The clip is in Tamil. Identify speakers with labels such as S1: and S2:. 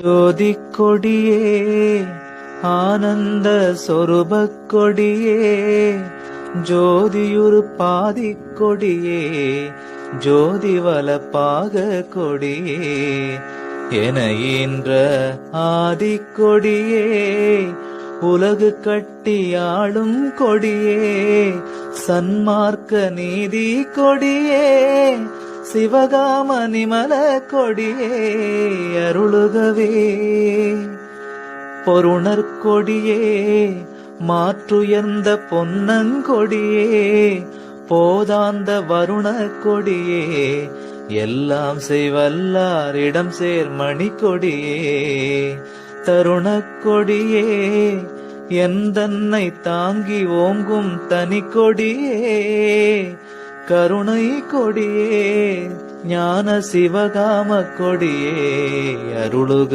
S1: ஜோதி கொடியே ஆனந்த சொருபக் கொடியே ஜோதியுரு பாதி கொடியே ஜோதி வலப்பாக கொடியே என ஈன்ற ஆதி கொடியே உலகு கட்டியாளும் கொடியே சன்மார்க்க நீதி கொடியே சிவகாம நிமல கொடியே அருளுகவே. பொருணர் கொடியே மாற்றுயர்ந்த பொன்னங்கொடியே போதாந்த வருண கொடியே எல்லாம் செய்வல்லாரிடம் சேர் மணி கொடியே. தருணக் கொடியே எந்தன்னை தாங்கி ஓங்கும் தனி கொடியே. கருணை கொடியே ஞான சிவகாம கொடியே அருளுக